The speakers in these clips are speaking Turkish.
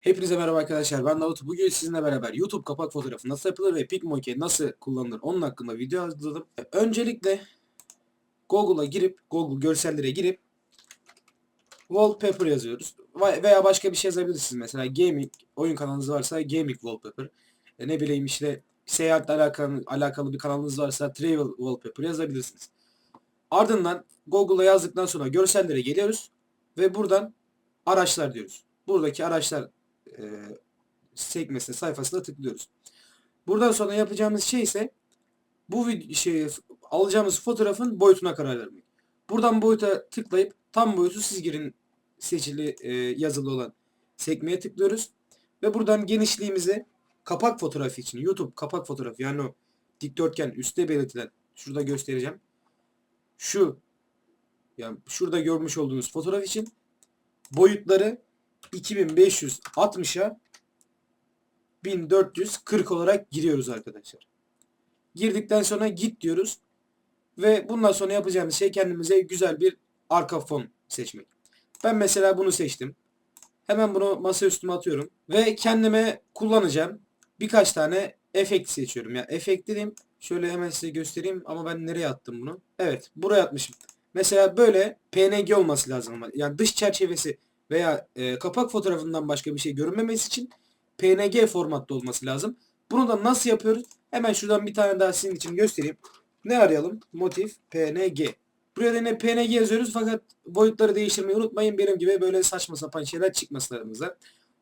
Hepinize merhaba arkadaşlar ben Davut. Bugün sizinle beraber YouTube kapak fotoğrafı nasıl yapılır ve PicMonkey nasıl kullanılır onun hakkında video hazırladım. Öncelikle Google'a girip Google görsellere girip wallpaper yazıyoruz. Veya başka bir şey yazabilirsiniz mesela gaming oyun kanalınız varsa gaming wallpaper. E, ne bileyim işte seyahatle alakalı, alakalı bir kanalınız varsa travel wallpaper yazabilirsiniz. Ardından Google'a yazdıktan sonra görsellere geliyoruz ve buradan araçlar diyoruz. Buradaki araçlar e, sekmesine sayfasına tıklıyoruz. Buradan sonra yapacağımız şey ise bu şey alacağımız fotoğrafın boyutuna karar vermek. Buradan boyuta tıklayıp tam boyutu siz girin seçili e, yazılı olan sekmeye tıklıyoruz ve buradan genişliğimizi kapak fotoğrafı için YouTube kapak fotoğrafı yani o dikdörtgen üstte belirtilen şurada göstereceğim. Şu yani şurada görmüş olduğunuz fotoğraf için boyutları 2560'a 1440 olarak giriyoruz arkadaşlar. Girdikten sonra git diyoruz. Ve bundan sonra yapacağımız şey kendimize güzel bir arka fon seçmek. Ben mesela bunu seçtim. Hemen bunu masa üstüme atıyorum. Ve kendime kullanacağım birkaç tane efekt seçiyorum. Ya efekt dediğim şöyle hemen size göstereyim ama ben nereye attım bunu? Evet buraya atmışım. Mesela böyle PNG olması lazım. Yani dış çerçevesi veya e, kapak fotoğrafından başka bir şey görünmemesi için PNG formatta olması lazım. Bunu da nasıl yapıyoruz? Hemen şuradan bir tane daha sizin için göstereyim. Ne arayalım? Motif PNG. Buraya da yine PNG yazıyoruz fakat boyutları değiştirmeyi unutmayın. Benim gibi böyle saçma sapan şeyler çıkmasın.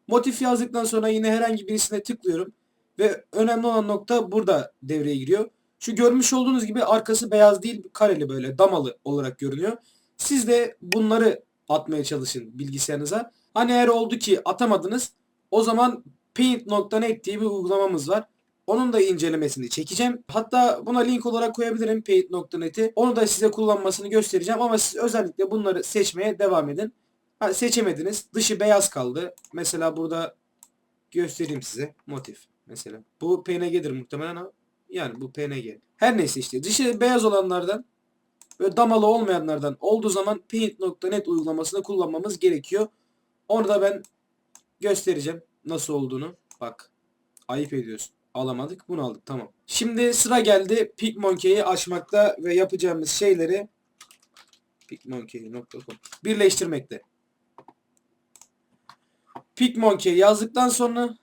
Motif yazdıktan sonra yine herhangi birisine tıklıyorum. Ve önemli olan nokta burada devreye giriyor. Şu görmüş olduğunuz gibi arkası beyaz değil kareli böyle damalı olarak görünüyor. Siz de bunları atmaya çalışın bilgisayarınıza. Hani eğer oldu ki atamadınız o zaman paint.net diye bir uygulamamız var. Onun da incelemesini çekeceğim. Hatta buna link olarak koyabilirim paint.net'i. Onu da size kullanmasını göstereceğim ama siz özellikle bunları seçmeye devam edin. Ha, seçemediniz. Dışı beyaz kaldı. Mesela burada göstereyim size. Motif mesela. Bu PNG'dir muhtemelen ama yani bu PNG. Her neyse işte dışı beyaz olanlardan ve damalı olmayanlardan olduğu zaman paint.net uygulamasını kullanmamız gerekiyor. Onu da ben göstereceğim nasıl olduğunu. Bak ayıp ediyorsun. Alamadık bunu aldık tamam. Şimdi sıra geldi PicMonkey'i açmakta ve yapacağımız şeyleri picmonkey.com birleştirmekte. PicMonkey yazdıktan sonra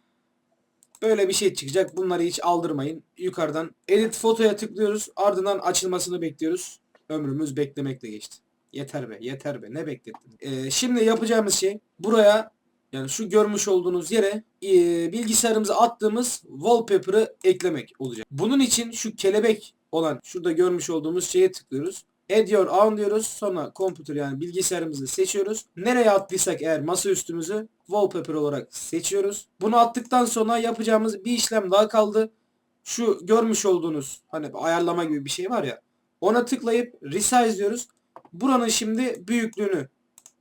böyle bir şey çıkacak. Bunları hiç aldırmayın. Yukarıdan edit fotoya tıklıyoruz. Ardından açılmasını bekliyoruz. Ömrümüz beklemekle geçti. Yeter be yeter be ne beklettin. Ee, şimdi yapacağımız şey buraya yani şu görmüş olduğunuz yere e, bilgisayarımıza attığımız wallpaper'ı eklemek olacak. Bunun için şu kelebek olan şurada görmüş olduğumuz şeye tıklıyoruz. Add your own diyoruz. Sonra computer yani bilgisayarımızı seçiyoruz. Nereye attıysak eğer masa üstümüzü wallpaper olarak seçiyoruz. Bunu attıktan sonra yapacağımız bir işlem daha kaldı. Şu görmüş olduğunuz hani ayarlama gibi bir şey var ya. Ona tıklayıp resize diyoruz. Buranın şimdi büyüklüğünü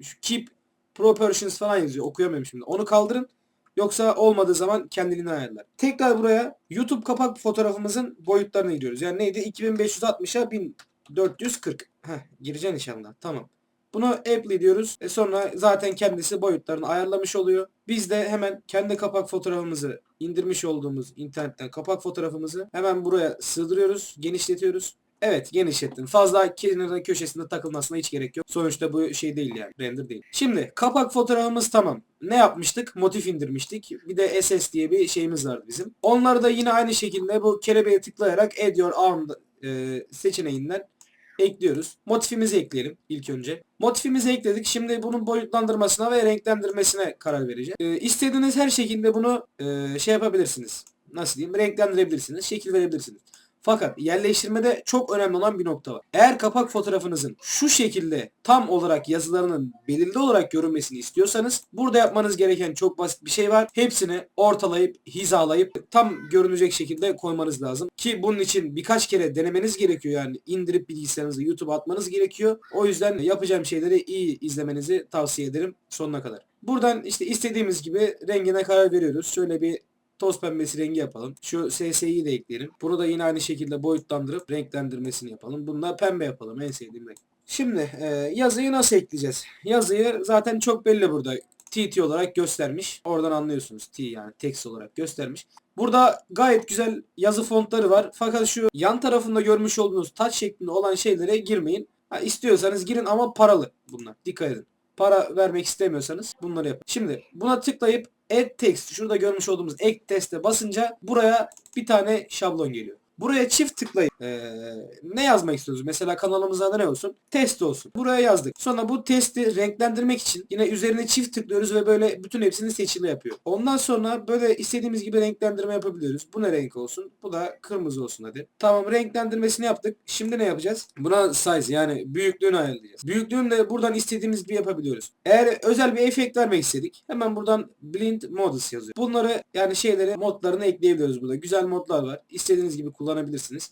şu keep proportions falan yazıyor. Okuyamıyorum şimdi. Onu kaldırın. Yoksa olmadığı zaman kendiliğini ayarlar. Tekrar buraya YouTube kapak fotoğrafımızın boyutlarına giriyoruz. Yani neydi? 2560'a 1440. Heh, gireceksin inşallah. Tamam. Bunu apply diyoruz. E sonra zaten kendisi boyutlarını ayarlamış oluyor. Biz de hemen kendi kapak fotoğrafımızı indirmiş olduğumuz internetten kapak fotoğrafımızı hemen buraya sığdırıyoruz. Genişletiyoruz. Evet genişlettim. Fazla kenarda köşesinde takılmasına hiç gerek yok. Sonuçta bu şey değil yani. Render değil. Şimdi kapak fotoğrafımız tamam. Ne yapmıştık? Motif indirmiştik. Bir de SS diye bir şeyimiz vardı bizim. Onları da yine aynı şekilde bu kelebeğe tıklayarak Add Your Arm e, seçeneğinden ekliyoruz. Motifimizi ekleyelim ilk önce. Motifimizi ekledik. Şimdi bunun boyutlandırmasına ve renklendirmesine karar vereceğiz. E, istediğiniz her şekilde bunu e, şey yapabilirsiniz. Nasıl diyeyim? Renklendirebilirsiniz. Şekil verebilirsiniz. Fakat yerleştirmede çok önemli olan bir nokta var. Eğer kapak fotoğrafınızın şu şekilde tam olarak yazılarının belirli olarak görünmesini istiyorsanız burada yapmanız gereken çok basit bir şey var. Hepsini ortalayıp hizalayıp tam görünecek şekilde koymanız lazım. Ki bunun için birkaç kere denemeniz gerekiyor yani indirip bilgisayarınızı YouTube'a atmanız gerekiyor. O yüzden yapacağım şeyleri iyi izlemenizi tavsiye ederim sonuna kadar. Buradan işte istediğimiz gibi rengine karar veriyoruz. Şöyle bir toz pembesi rengi yapalım. Şu SS'yi de ekleyelim. Bunu da yine aynı şekilde boyutlandırıp renklendirmesini yapalım. Bunu da pembe yapalım. En sevdiğim renk. Şimdi e, yazıyı nasıl ekleyeceğiz? Yazıyı zaten çok belli burada. TT olarak göstermiş. Oradan anlıyorsunuz. T yani text olarak göstermiş. Burada gayet güzel yazı fontları var. Fakat şu yan tarafında görmüş olduğunuz touch şeklinde olan şeylere girmeyin. Ha, istiyorsanız girin ama paralı bunlar. Dikkat edin. Para vermek istemiyorsanız bunları yapın. Şimdi buna tıklayıp add text şurada görmüş olduğumuz add text'e basınca buraya bir tane şablon geliyor. Buraya çift tıklayın. Ee, ne yazmak istiyoruz? Mesela kanalımızda da ne olsun? Test olsun. Buraya yazdık. Sonra bu testi renklendirmek için yine üzerine çift tıklıyoruz ve böyle bütün hepsini seçili yapıyor. Ondan sonra böyle istediğimiz gibi renklendirme yapabiliyoruz. Bu ne renk olsun? Bu da kırmızı olsun hadi. Tamam renklendirmesini yaptık. Şimdi ne yapacağız? Buna size yani büyüklüğünü ayarlayacağız. Büyüklüğünü de buradan istediğimiz gibi yapabiliyoruz. Eğer özel bir efekt vermek istedik. Hemen buradan blend models yazıyor. Bunları yani şeyleri modlarını ekleyebiliyoruz burada. Güzel modlar var. İstediğiniz gibi kullanabilirsiniz.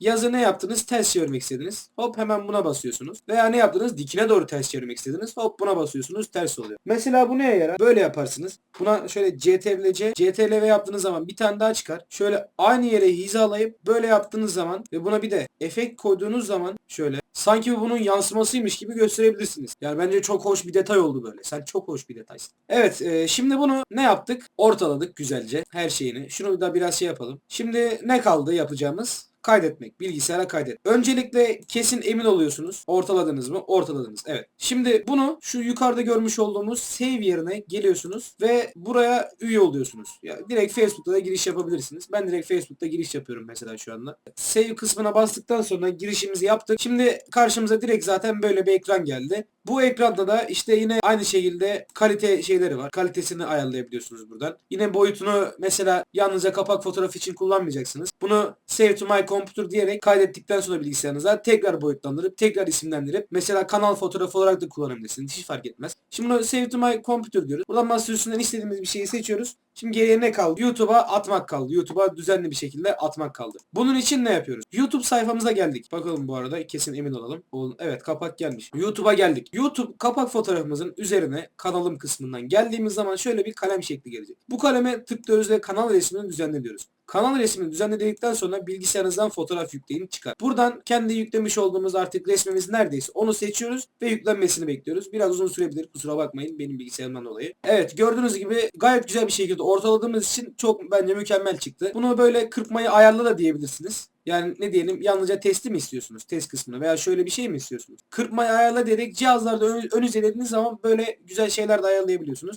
Yazı ne yaptınız? Ters çevirmek istediniz. Hop hemen buna basıyorsunuz. Veya ne yaptınız? Dikine doğru ters çevirmek istediniz. Hop buna basıyorsunuz. Ters oluyor. Mesela bu neye yarar? Böyle yaparsınız. Buna şöyle CTRL C, CTRL V yaptığınız zaman bir tane daha çıkar. Şöyle aynı yere hizalayıp böyle yaptığınız zaman ve buna bir de efekt koyduğunuz zaman şöyle sanki bu bunun yansımasıymış gibi gösterebilirsiniz. Yani bence çok hoş bir detay oldu böyle. Sen çok hoş bir detaysın. Evet e, şimdi bunu ne yaptık? Ortaladık güzelce her şeyini. Şunu da biraz şey yapalım. Şimdi ne kaldı yapacağımız? Kaydetmek. Bilgisayara kaydet. Öncelikle kesin emin oluyorsunuz. Ortaladınız mı? Ortaladınız. Evet. Şimdi bunu şu yukarıda görmüş olduğumuz save yerine geliyorsunuz ve buraya üye oluyorsunuz. Ya direkt Facebook'ta da giriş yapabilirsiniz. Ben direkt Facebook'ta giriş yapıyorum mesela şu anda. Save kısmına bastıktan sonra girişimizi yaptık. Şimdi karşımıza direkt zaten böyle bir ekran geldi. Bu ekranda da işte yine aynı şekilde kalite şeyleri var. Kalitesini ayarlayabiliyorsunuz buradan. Yine boyutunu mesela yalnızca kapak fotoğrafı için kullanmayacaksınız. Bunu save to my computer diyerek kaydettikten sonra bilgisayarınıza tekrar boyutlandırıp tekrar isimlendirip mesela kanal fotoğrafı olarak da kullanabilirsiniz. Hiç fark etmez. Şimdi bunu save to my computer diyoruz. Buradan masa üstünden istediğimiz bir şeyi seçiyoruz. Şimdi geriye ne kaldı? YouTube'a atmak kaldı. YouTube'a düzenli bir şekilde atmak kaldı. Bunun için ne yapıyoruz? YouTube sayfamıza geldik. Bakalım bu arada kesin emin olalım. Evet kapak gelmiş. YouTube'a geldik. YouTube kapak fotoğrafımızın üzerine kanalım kısmından geldiğimiz zaman şöyle bir kalem şekli gelecek. Bu kaleme tıklıyoruz ve kanal resmini düzenle diyoruz. Kanal resmini düzenledikten sonra bilgisayarınızdan fotoğraf yükleyin çıkar. Buradan kendi yüklemiş olduğumuz artık resmimiz neredeyse onu seçiyoruz ve yüklenmesini bekliyoruz. Biraz uzun sürebilir kusura bakmayın benim bilgisayarımdan dolayı. Evet gördüğünüz gibi gayet güzel bir şekilde ortaladığımız için çok bence mükemmel çıktı. Bunu böyle kırpmayı ayarla da diyebilirsiniz. Yani ne diyelim yalnızca testi mi istiyorsunuz? Test kısmını veya şöyle bir şey mi istiyorsunuz? Kırpmayı ayarla diyerek cihazlarda ön, ön zaman böyle güzel şeyler de ayarlayabiliyorsunuz.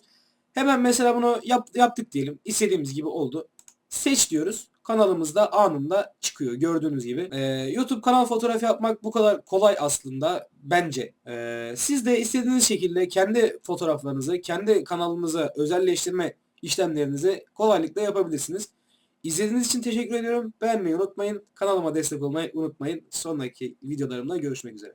Hemen mesela bunu yap, yaptık diyelim. İstediğimiz gibi oldu. Seç diyoruz. Kanalımızda anında çıkıyor gördüğünüz gibi. Ee, YouTube kanal fotoğrafı yapmak bu kadar kolay aslında bence. Ee, siz de istediğiniz şekilde kendi fotoğraflarınızı, kendi kanalınıza özelleştirme işlemlerinizi kolaylıkla yapabilirsiniz. İzlediğiniz için teşekkür ediyorum. Beğenmeyi unutmayın. Kanalıma destek olmayı unutmayın. Sonraki videolarımda görüşmek üzere.